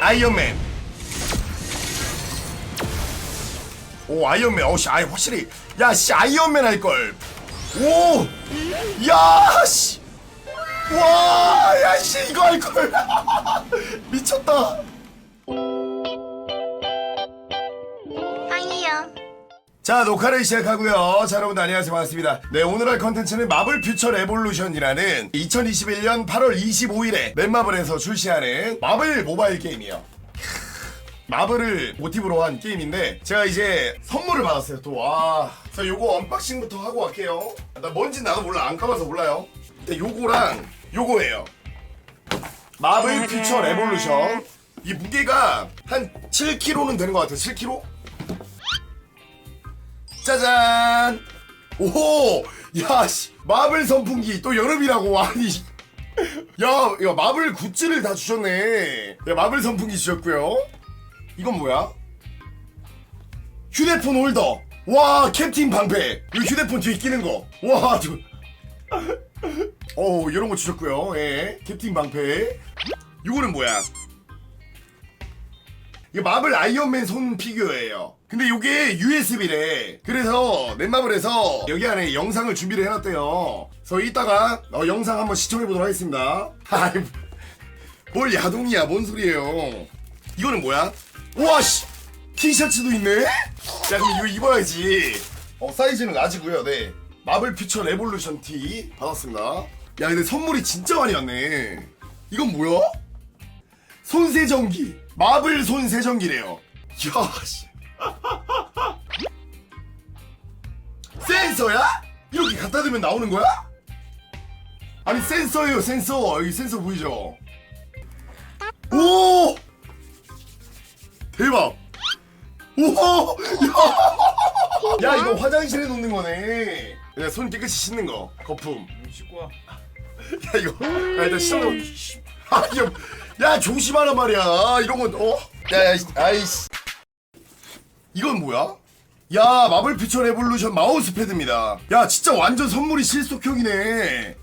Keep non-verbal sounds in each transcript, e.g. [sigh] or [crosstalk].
아이언맨. 오 아이언맨. 어씨 아이 확실히. 야씨 아이언맨 할 걸. 오 야 씨. 와 야 씨 이거 할걸. [laughs] 미쳤다 자 녹화를 시작하고요. 자 여러분들 안녕하세요. 반갑습니다. 네 오늘 할 컨텐츠는 마블 퓨처 레볼루션이라는 2021년 8월 25일에 넷마블에서 출시하는 마블 모바일 게임이에요. 마블을 모티브로 한 게임인데 제가 이제 선물을 받았어요 또 와 자 요거 언박싱부터 하고 갈게요. 나 뭔지 나도 몰라. 안 까봐서 몰라요. 근데 요거랑 요거예요. 마블 퓨처 레볼루션. 이 무게가 한 7kg는 되는 것 같아요. 7kg? 짜잔! 오! 야, 씨, 마블 선풍기 또 여름이라고 아니. 야, 야 마블 굿즈를 다 주셨네. 야, 마블 선풍기 주셨고요. 이건 뭐야? 휴대폰 홀더. 와, 캡틴 방패. 이 휴대폰 뒤에 끼는 거. 와, 저. 어, 이런 거 주셨고요. 예, 캡틴 방패. 이거는 뭐야? 이게 마블 아이언맨 손 피규어예요. 근데 이게 USB래. 그래서 넷마블 에서 여기 안에 영상을 준비를 해놨대요. 그래서 이따가 어, 영상 한번 시청해보도록 하겠습니다. [laughs] 아이, 뭘 야동이야? 뭔 소리예요? 이거는 뭐야? 우와 씨! 티셔츠도 있네? 야 그럼 이거 입어야지. 어 사이즈는 라지고요. 네. 마블 퓨처 레볼루션 티 받았습니다. 야 근데 선물이 진짜 많이 왔네. 이건 뭐야? 손세정기 마블 손세정기래요 야 씨. 센서야? 이렇게 갖다 대면 나오는 거야? 아니 센서예요 센서. 여기 센서 보이죠? 오! 대박. 오! [laughs] 야, 야 이거 화장실에 놓는 거네. 야, 손 깨끗이 씻는 거. 거품. 씻고 와. 야 이거. 야 일단 시험 아 이거. 야 조심하란 말이야. 이런 건 어? 야야 아이씨. 이건 뭐야? 야 마블 퓨처 레볼루션 마우스 패드입니다. 야 진짜 완전 선물이 실속형이네.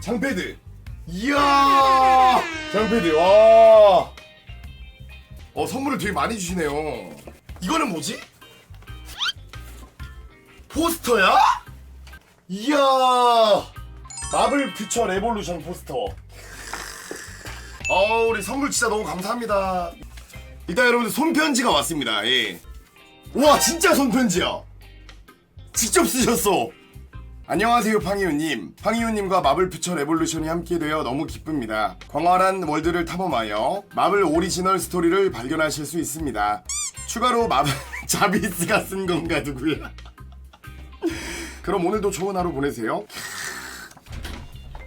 장패드. 이야! 장패드 와 어 선물을 되게 많이 주시네요. 이거는 뭐지? 포스터야? 이야! 마블 퓨처 레볼루션 포스터. 어 우리 선물 진짜 너무 감사합니다. 일단 여러분들 손편지가 왔습니다. 예. 우와 진짜 손편지야. 직접 쓰셨어. 안녕하세요 팡이유님. 팡이유님과 마블 퓨처 레볼루션이 함께 되어 너무 기쁩니다. 광활한 월드를 탐험하여 마블 오리지널 스토리를 발견하실 수 있습니다. 추가로 마블 [laughs] 자비스가 쓴 건가 누구야 그럼 오늘도 좋은 하루 보내세요.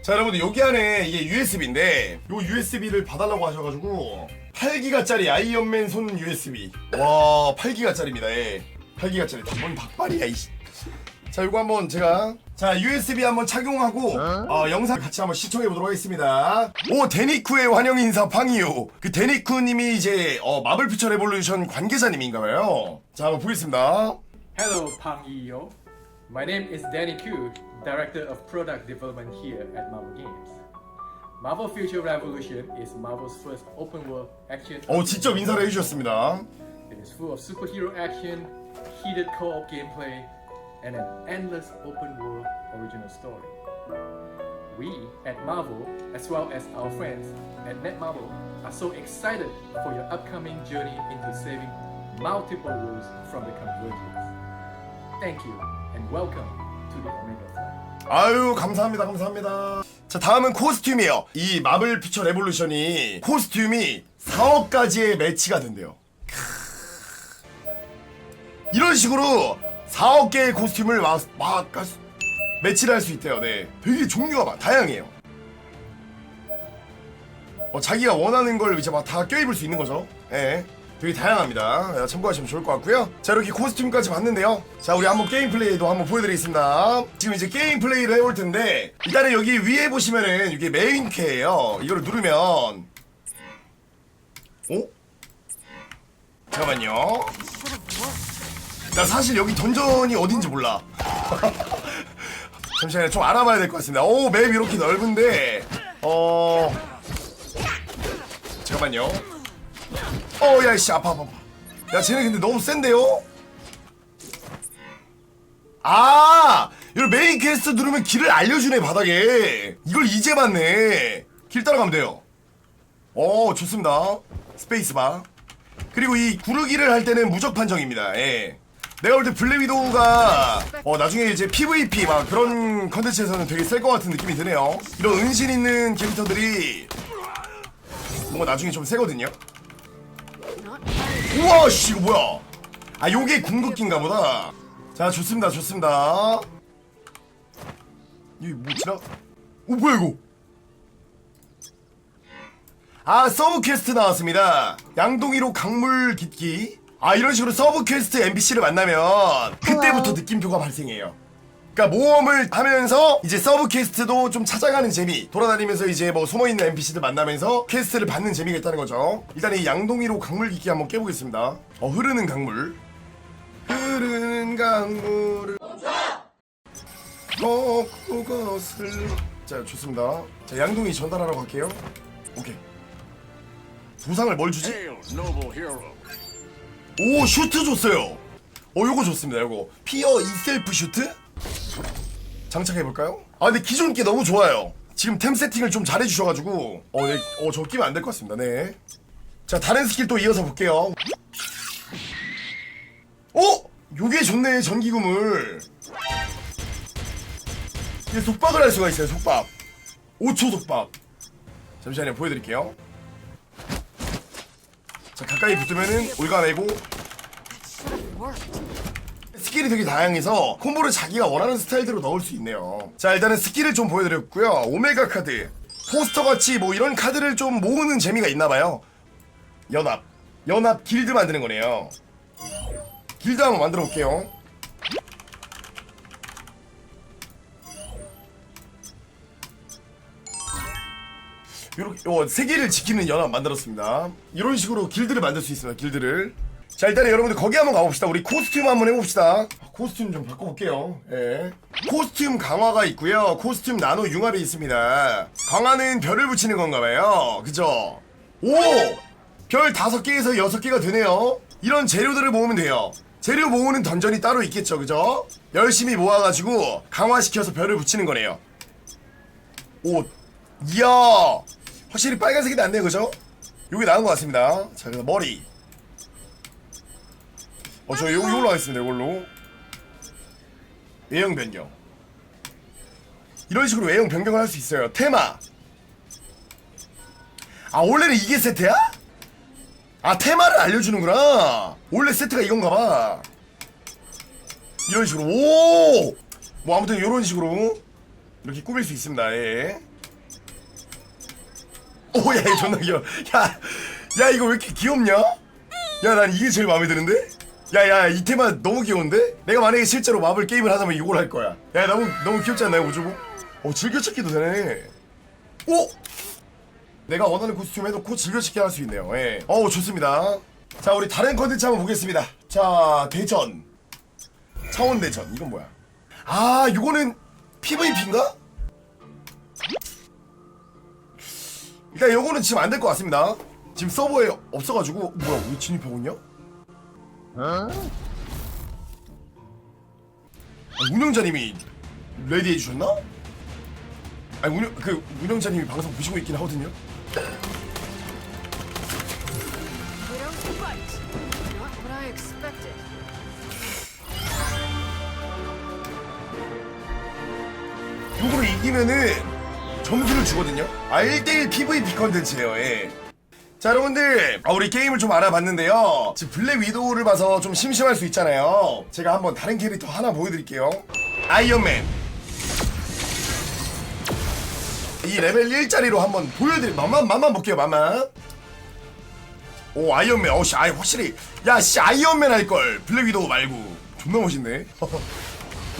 자 여러분들 여기 안에 이게 USB인데 요 USB를 봐달라고 하셔가지고 8기가짜리 아이언맨 손 USB 와 8기가짜리입니다 예. 8기가짜리 다뭔 닭발이야 이씨. 자 요거 한번 제가 자 USB 한번 착용하고 어, 영상 같이 한번 시청해 보도록 하겠습니다. 오 데니쿠의 환영 인사 팡이요 그 데니쿠님이 이제 어, 마블 퓨처 레볼루션 관계자님인가봐요. 자 한번 보겠습니다. Hello, Pang Iyo. My name is Danny Koo, Director of Product Development here at Marvel Games. Marvel Future Revolution is Marvel's first open world action. 어 직접 인사를 해주셨습니다 It is full of superhero action, heated co-op gameplay, and an endless open world original story. We at Marvel, as well as our friends at Netmarble, are so excited for your upcoming journey into saving multiple worlds from the convergence. Thank you and welcome to the Omega Flight. 아유 감사합니다 감사합니다 자 다음은 코스튬이에요. 이 마블 퓨처 레볼루션이 코스튬이 4억 가지의 매치가 된대요. 이런 식으로 4억 개의 코스튬을 막, 막할 수- 매치를 할 수 있대요. 네. 되게 종류가 많 다양해요. 어, 자기가 원하는 걸 이제 막 다 껴입을 수 있는 거죠. 예. 되게 다양합니다. 예, 참고하시면 좋을 것 같고요. 자 이렇게 코스튬까지 봤는데요. 자 우리 한번 게임 플레이도 한번 보여드리겠습니다. 지금 이제 게임 플레이를 해볼 텐데 일단은 여기 위에 보시면은 이게 메인 캐예요. 이거를 누르면 어? 잠깐만요. 나 사실 여기 던전이 어딘지 몰라. [laughs] 잠시만요. 좀 알아봐야 될 것 같습니다. 오 맵 이렇게 넓은데 어 잠깐만요 어, 야, 씨, 아파, 아파, 아파. 야, 쟤네 근데 너무 센데요? 아! 이걸 메인 퀘스트 누르면 길을 알려주네, 바닥에. 이걸 이제 봤네. 길 따라가면 돼요. 어, 좋습니다. 스페이스바. 그리고 이 구르기를 할 때는 무적 판정입니다. 예. 내가 볼 때 블랙 위도우가 어 나중에 이제 PVP 막 그런 컨텐츠에서는 되게 셀 것 같은 느낌이 드네요. 이런 은신 있는 캐릭터들이 뭔가 나중에 좀 세거든요. 우와 씨 이거 뭐야? 아 요게 궁극기인가 보다. 자 좋습니다 좋습니다. 이게 뭐 지나? 어 뭐야 이거? 아 서브 퀘스트 나왔습니다 양동이로 강물 깃기 아 이런 식으로 서브 퀘스트 NPC를 만나면 그때부터 느낌표가 발생해요 그러니까 모험을 하면서 이제 서브 퀘스트도 좀 찾아가는 재미 돌아다니면서 이제 뭐 숨어있는 NPC들 만나면서 퀘스트를 받는 재미가 있다는 거죠. 일단 이 양동이로 강물 깃기 한번 깨보겠습니다. 어 흐르는 강물. 흐르는 강물을 어 그것을. 자 좋습니다. 자 양동이 전달하러 갈게요. 오케이. 보상을 뭘 주지? 오 슈트 줬어요. 어 요거 좋습니다 요거. 피어 이셀프 슈트 장착해볼까요? 아 근데 기존 게 너무 좋아요. 지금 템 세팅을 좀 잘해주셔가지고. 어, 네, 어, 저 끼면 안 될 것 같습니다. 네 자 다른 스킬 또 이어서 볼게요. 어? 요게 좋네 전기구물. 이게 속박을 할 수가 있어요 속박. 5초 속박. 잠시만요 보여드릴게요. 자 가까이 붙으면은 올가매고 스킬이 되게 다양해서 콤보를 자기가 원하는 스타일대로 넣을 수 있네요 자 일단은 스킬을 좀 보여드렸고요 오메가 카드 포스터 같이 뭐 이런 카드를 좀 모으는 재미가 있나봐요 연합 연합 길드 만드는 거네요 길드 한번 만들어 볼게요 요렇게 어, 세계를 지키는 연합 만들었습니다. 이런 식으로 길드를 만들 수 있습니다. 길드를. 자 일단 여러분들 거기 한번 가봅시다. 우리 코스튬 한번 해봅시다. 코스튬 좀 바꿔볼게요. 예. 코스튬 강화가 있고요. 코스튬 나노 융합이 있습니다. 강화는 별을 붙이는 건가봐요. 그죠? 오! 별 다섯 개에서 여섯 개가 되네요. 이런 재료들을 모으면 돼요. 재료 모으는 던전이 따로 있겠죠. 그죠? 열심히 모아가지고 강화시켜서 별을 붙이는 거네요. 오, 이야, 확실히 빨간색이 낫네요, 그죠? 요게 나은 것 같습니다. 자, 그래서 머리. 어, 저 요, 이걸로 하겠습니다, 이걸로. 외형 변경. 이런 식으로 외형 변경을 할 수 있어요. 테마. 아, 원래는 이게 세트야? 아, 테마를 알려주는구나. 원래 세트가 이건가 봐. 이런 식으로. 오! 뭐, 아무튼 이런 식으로. 이렇게 꾸밀 수 있습니다, 예. 오야 이거 존나 귀여워 야, 야 이거 왜 이렇게 귀엽냐? 야 난 이게 제일 마음에 드는데? 야야 이 테마 너무 귀여운데? 내가 만약에 실제로 마블 게임을 하자면 이걸 할 거야 야 너무 너무 귀엽지 않나요 오주고? 어 즐겨찾기도 되네 오! 내가 원하는 코스튬 해놓고 즐겨찾기 할 수 있네요 예. 어우 좋습니다 자 우리 다른 컨텐츠 한번 보겠습니다 자 대전 차원 대전 이건 뭐야 아 이거는 PVP인가? 일단 요거는 지금 안 될 것 같습니다. 지금 서버에 없어가지고 뭐야 왜 진입하고 있냐? 아, 운영자님이 레디 해주셨나? 아니 운영 그 운영자님이 방송 보시고 있긴 하거든요. 요거를 이기면은 점수를 주거든요. 아 1대1 PVP 컨텐츠예요. 예. 자 여러분들 아, 우리 게임을 좀 알아봤는데요. 지금 블랙 위도우를 봐서 좀 심심할 수 있잖아요. 제가 한번 다른 캐릭터 하나 보여드릴게요. 아이언맨. 이 레벨 1짜리로 한번 보여드릴 맛만 맛만 볼게요 맛만. 오 아이언맨. 어씨 아이 확실히. 야씨 아이언맨 할걸. 블랙 위도우 말고. 존나 멋있네. [laughs]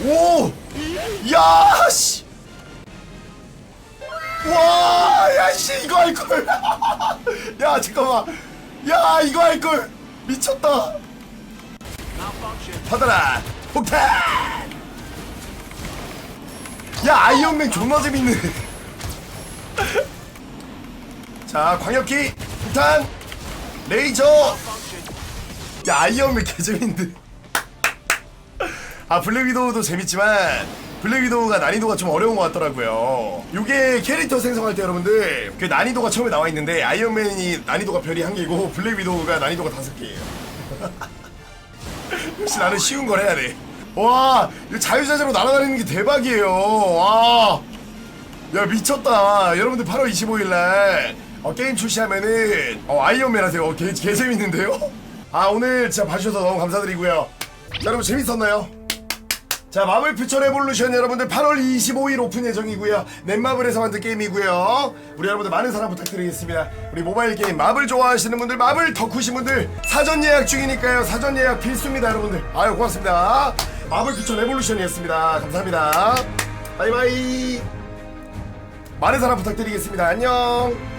오야씨 와, 야, 씨, 이거 할 걸. [laughs] 야, 잠깐만. 야, 이거 할 걸. 미쳤다. 받아라. 폭탄. 야, 아이언맨 존나 재밌네. [laughs] 자, 광역기 폭탄. 레이저 야 아이언맨 개재밌는데 아 블랙 위도우도 재밌지만 블랙 위도우가 난이도가 좀 어려운 것 같더라고요. 이게 캐릭터 생성할 때 여러분들 그 난이도가 처음에 나와 있는데 아이언맨이 난이도가 별이 한 개고 블랙 위도우가 난이도가 다섯 개예요. [laughs] 역시 나는 쉬운 걸 해야 돼와 이거 자유자재로 날아다니는 게 대박이에요. 와. 야 미쳤다. 여러분들 8월 25일 날 어, 게임 출시하면은 어, 아이언맨 하세요. 어, 개, 개 재밌는데요? [laughs] 아 오늘 진짜 봐주셔서 너무 감사드리고요. 자, 여러분 재밌었나요? 자 마블 퓨처 레볼루션 여러분들 8월 25일 오픈 예정이고요. 넷마블에서 만든 게임이고요. 우리 여러분들 많은 사랑 부탁드리겠습니다. 우리 모바일 게임 마블 좋아하시는 분들 마블 덕후신 분들 사전 예약 중이니까요. 사전 예약 필수입니다 여러분들. 아유 고맙습니다. 마블 퓨처 레볼루션이었습니다. 감사합니다. 바이바이. 많은 사랑 부탁드리겠습니다. 안녕.